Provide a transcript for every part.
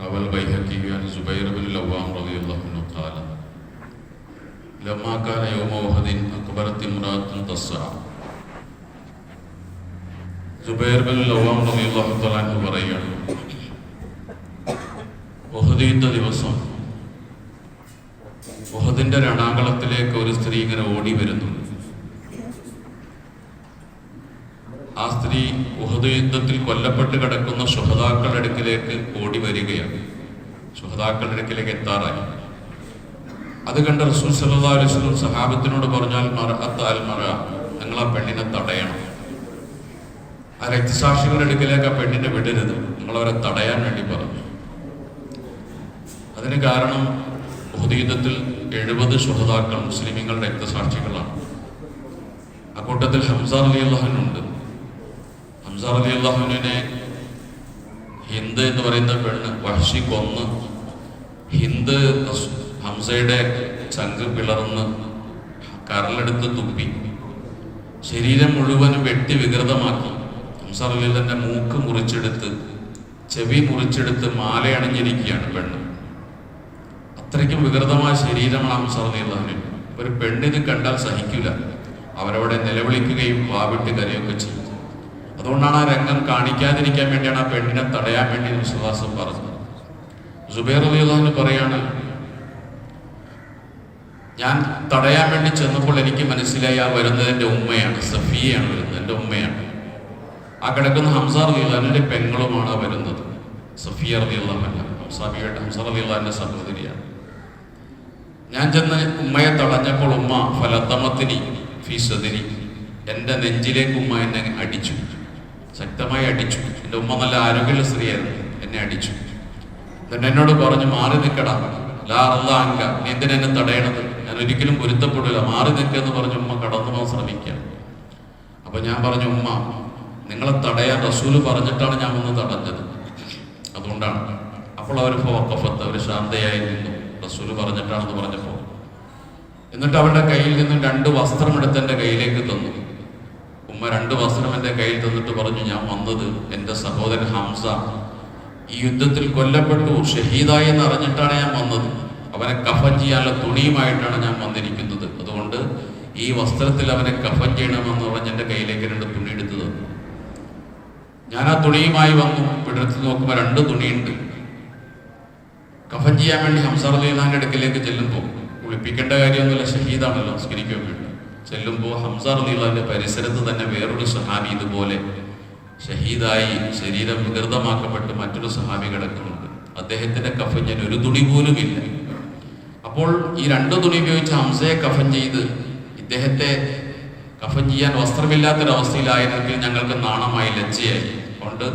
روى البيهقي عن زبير بن العوام رضي الله عنه قال لما كان يوم أحد أقبلت امرأة تسعى Zubair bin ലവാം റളിയല്ലാഹു തആല അൻഹു പറയുകയാണ് ഉഹദ് യുദ്ധ ദിവസം ഉഹദിന്റെ രണാകളത്തിലേക്ക് ഒരു സ്ത്രീ ഇങ്ങനെ ഓടി വരുന്നു ആ സ്ത്രീ ഉഹദ് യുദ്ധത്തിൽ കൊല്ലപ്പെട്ട് കിടക്കുന്ന സുഹതാക്കളുടെ അടുക്കിലേക്ക് ഓടി വരികയാണ്. സുഹതാക്കളുടെ അടുക്കിലേക്ക് എത്താറായി. അത് കണ്ട റസൂൽ സല്ലല്ലാഹു അലൈഹി വസല്ലം സഹാബത്തിനോട് പറഞ്ഞാൽ മറ അത്താൽ മറ നിങ്ങൾ ആ പെണ്ണിനെ തടയണം. ആ രക്തസാക്ഷികളുടെ അടുക്കിലേക്ക് ആ പെണ്ണിനെ വിടരുത്. നിങ്ങളവരെ തടയാൻ വേണ്ടി പറഞ്ഞു. അതിന് കാരണം ഉഹദീതത്തിൽ എഴുപത് സുഹതാക്കൾ മുസ്ലിമീങ്ങളുടെ രക്തസാക്ഷികളാണ്. ആ കൂട്ടത്തിൽ ഹംസാർ അലി അള്ളാഹുനുണ്ട് അള്ളാഹുവിനെ ഹിന്ദ് എന്ന് പറയുന്ന പെണ്ണ് വഹ്ഷി കൊന്ന് ഹിന്ദ് ഹംസയുടെ ചങ്ക് പിളർന്ന് കരലെടുത്ത് തുപ്പി. ശരീരം മുഴുവനും വെട്ടി വികൃതമാക്കി. ഹംസാർ മൂക്ക് മുറിച്ചെടുത്ത് ചെവി മുറിച്ചെടുത്ത് മാല അണിഞ്ഞിരിക്കുകയാണ് പെണ്ണ്. അത്രയ്ക്കും വികൃതമായ ശരീരമാണ് ഹംസാർ ഒരു പെണ്ണിത് കണ്ടാൽ സഹിക്കില്ല അവരവിടെ നിലവിളിക്കുകയും വാവിട്ട് കരയൊക്കെ ചെയ്യും. അതുകൊണ്ടാണ് ആ രംഗം കാണിക്കാതിരിക്കാൻ വേണ്ടിയാണ് ആ പെണ്ണിനെ തടയാൻ വേണ്ടി വിശ്വാസം പറഞ്ഞത്. സുബൈർ അലി അള്ളാഹുവിന് പറയാണ് ഞാൻ തടയാൻ വേണ്ടി ചെന്നപ്പോൾ എനിക്ക് മനസ്സിലായി ആ വരുന്നത് എന്റെ ഉമ്മയാണ് സഫിയയാണ് വരുന്നത് എന്റെ ഉമ്മയാണ്. ആ കിടക്കുന്ന ഹംസാർ അലിയുള്ളാഹിന്റെ പെങ്ങളുമാണ് വരുന്നത്. സഫിയ അലിയുള്ളാഹല്ല ഹംസാബിയുടെ ഹംസാർ അലിയുള്ളാഹിന്റെ സഹോദരിയാണ്. ഞാൻ ചെന്ന് ഉമ്മയെ തടഞ്ഞപ്പോൾ ഉമ്മ ഫലത്തമത്തിനി ഫീസതിനി എന്റെ നെഞ്ചിലേക്ക് ഉമ്മ എന്നെ അടിച്ചു. ശക്തമായി അടിച്ചു. എന്റെ ഉമ്മ നല്ല ആരോഗ്യമുള്ള സ്ത്രീയായിരുന്നു. എന്നെ അടിച്ചു. എന്നിട്ട് എന്നോട് പറഞ്ഞു മാറി നിൽക്കടാ. ലാ നീ എന്നെ തടയണത്? ഞാൻ ഒരിക്കലും പൊരുത്തപ്പെടില്ല മാറി നിൽക്കുന്നു പറഞ്ഞ് ഉമ്മ കടന്നു പോകാൻ ശ്രമിക്കുക അപ്പൊ ഞാൻ പറഞ്ഞു ഉമ്മ നിങ്ങളെ തടയാൻ റസൂൽ പറഞ്ഞിട്ടാണ് ഞാൻ വന്ന് തടഞ്ഞത്. അതുകൊണ്ടാണ്. അപ്പോൾ അവർ ഫോക്കഫത്ത് അവർ ശാന്തയായി നിന്നു. റസൂൽ പറഞ്ഞിട്ടാണെന്ന് പറഞ്ഞപ്പോൾ. എന്നിട്ട് അവരുടെ കയ്യിൽ നിന്നും രണ്ട് വസ്ത്രം എടുത്ത് എന്റെ കയ്യിലേക്ക് തന്നു. ഉമ്മ രണ്ട് വസ്ത്രം എന്റെ കയ്യിൽ തന്നിട്ട് പറഞ്ഞു ഞാൻ വന്നത് എന്റെ സഹോദരൻ ഹംസ. ഈ യുദ്ധത്തിൽ കൊല്ലപ്പെട്ടു ഷഹീദായി എന്ന് അറിഞ്ഞിട്ടാണ് ഞാൻ വന്നത്. അവനെ കഫൻ ചെയ്യാനുള്ള തുണിയുമായിട്ടാണ് ഞാൻ വന്നിരിക്കുന്നത്. അതുകൊണ്ട് ഈ വസ്ത്രത്തിൽ അവനെ കഫൻ ചെയ്യണമെന്ന് പറഞ്ഞ് എന്റെ കയ്യിലേക്ക് രണ്ട് തുണി എടുത്തു തന്നു. ഞാൻ ആ തുണിയുമായി വന്നു. പിടർത്തി നോക്കുമ്പോൾ രണ്ട് തുണിയുണ്ട്. കഫൻ ചെയ്യാൻ വേണ്ടി ഹംസർ അലിഖാന്റെ അടുക്കിലേക്ക് ചെല്ലുമ്പോൾ കുളിപ്പിക്കേണ്ട കാര്യമൊന്നുമില്ല. ഷഹീദാണല്ലോ സ്കരിക്കാൻ വേണ്ടി ചെല്ലുമ്പോൾ ഹംസർ അലിഖാന്റെ പരിസരത്ത് തന്നെ വേറൊരു സഹാബി ഇതുപോലെ ഷഹീദായി ശരീരം വികൃതമാക്കപ്പെട്ട് മറ്റൊരു സഹാബി കിടക്കുന്നുണ്ട്. അദ്ദേഹത്തിന്റെ കഫൻ ഞാൻ ഒരു തുണി പോലും ഇല്ല. അപ്പോൾ ഈ രണ്ട് തുണി ഉപയോഗിച്ച് ഹംസയെ കഫൻ ചെയ്ത് ഇദ്ദേഹത്തെ കഫൻ ചെയ്യാൻ വസ്ത്രമില്ലാത്തൊരവസ്ഥയിലായിരുന്നെങ്കിൽ ഞങ്ങൾക്ക് നാണമായി ലജ്ജയായി. അതുകൊണ്ട്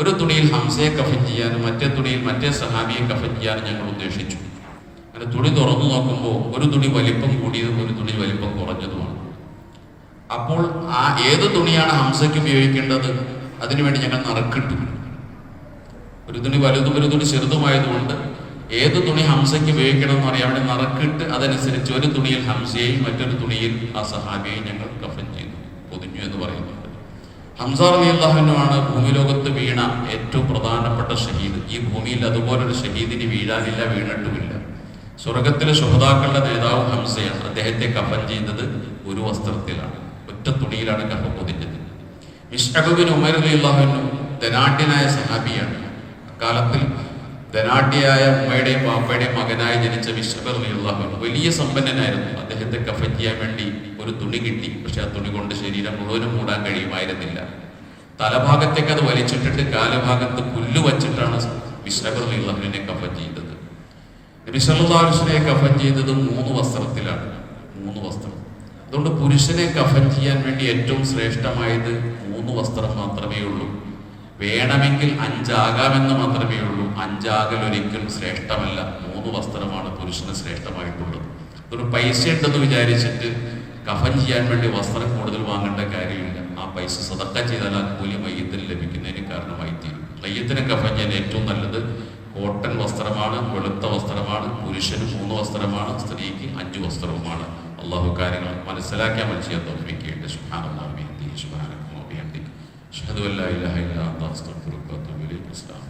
ഒരു തുണിയിൽ ഹംസയെ കഫൻ ചെയ്യാനും മറ്റേ തുണിയിൽ മറ്റേ സഹാബിയെ കഫൻ ചെയ്യാനും ഞങ്ങൾ ഉദ്ദേശിച്ചു. അങ്ങനെ തുണി തുറന്നു നോക്കുമ്പോൾ ഒരു തുണി വലിപ്പം കൂടിയതും ഒരു തുണി വലിപ്പം കുറഞ്ഞതുമാണ്. അപ്പോൾ ആ ഏത് തുണിയാണ് ഹംസയ്ക്ക് ഉപയോഗിക്കേണ്ടത്? അതിനുവേണ്ടി ഞങ്ങൾ നറുക്കിട്ടു. ഒരു തുണി വലുതും ഒരു തുണി ചെറുതുമായതുകൊണ്ട് ഏത് തുണി ഹംസയ്ക്ക് ഉപയോഗിക്കണം എന്ന് അറിയാതെ വേണ്ടി നറുക്കിട്ട് അതനുസരിച്ച് ഒരു തുണിയിൽ ഹംസയെയും മറ്റൊരു തുണിയിൽ ആ സഹാബിയെയും ഞങ്ങൾ കഫൻ ചെയ്തു പൊതിഞ്ഞു എന്ന് പറയുന്നുണ്ട്. ഹംസാർ അലി ഭൂമിലോകത്ത് ഭൂമി ലോകത്ത് വീണ ഏറ്റവും പ്രധാനപ്പെട്ട ഷഹീദ്. ഈ ഭൂമിയിൽ അതുപോലൊരു ഷഹീദിന് വീഴാനില്ല വീണിട്ടുമില്ല. സ്വർഗത്തിലെ ശുഹതാക്കളുടെ നേതാവ് ഹംസയാണ്. അദ്ദേഹത്തെ കഫൻ ചെയ്തത് ഒരു വസ്ത്രത്തിലാണ്. തുണിയിലാണ് കഫ പൊതിഞ്ഞത്. മിഷ്അബിൻ ഉമർ ധനാഢ്യനായ സഹാബിയാണ്. അക്കാലത്തിൽ ധനാഢ്യയായ ഉമ്മയുടെയും പാപ്പയുടെയും മകനായി ജനിച്ച അലി വലിയ സമ്പന്നനായിരുന്നു. അദ്ദേഹത്തെ കഫ ചെയ്യാൻ വേണ്ടി ഒരു തുണി കിട്ടി. പക്ഷെ ആ തുണി കൊണ്ട് ശരീരം മുഴുവനും മൂടാൻ കഴിയുമായിരുന്നില്ല. തലഭാഗത്തേക്ക് അത് വലിച്ചിട്ടിട്ട് കാലഭാഗത്ത് പുല്ല് വച്ചിട്ടാണ് മിഷബർ കഫ ചെയ്തത്. നബിസല്ലാസ്നെ കഫൻ ചെയ്തത് മൂന്ന് വസ്ത്രത്തിലാണ്. അതുകൊണ്ട് പുരുഷനെ കഫൻ ചെയ്യാൻ വേണ്ടി ഏറ്റവും ശ്രേഷ്ഠമായത് മൂന്ന് വസ്ത്രം മാത്രമേ ഉള്ളൂ. വേണമെങ്കിൽ അഞ്ചാകാമെന്ന് മാത്രമേ ഉള്ളൂ. അഞ്ചാകൽ ഒരിക്കലും ശ്രേഷ്ഠമല്ല. മൂന്ന് വസ്ത്രമാണ് പുരുഷന് ശ്രേഷ്ഠമായിട്ടുള്ളത്. ഒരു പൈസ ഉണ്ടെന്ന് വിചാരിച്ചിട്ട് കഫൻ ചെയ്യാൻ വേണ്ടി വസ്ത്രം കൂടുതൽ വാങ്ങേണ്ട കാര്യമില്ല. ആ പൈസ സതക്ക ചെയ്താൽ ആ കൂലി മയ്യത്തിന് ലഭിക്കുന്നതിന് കാരണമായി തീരും മയ്യത്തിനെ കഫൻ ചെയ്യാൻ ഏറ്റവും നല്ലത് കോട്ടൺ വസ്ത്രമാണ് വെളുത്ത വസ്ത്രമാണ് പുരുഷന് മൂന്ന് വസ്ത്രമാണ് സ്ത്രീക്ക് അഞ്ച് വസ്ത്രവുമാണ്. الله كارم أقوال السلاك يا من شيء توفيقي أنت سبحان الله وبحمده سبحانك وبحمدك أشهد أن لا إله إلا أنت أستغفرك وأتوب إليك السلام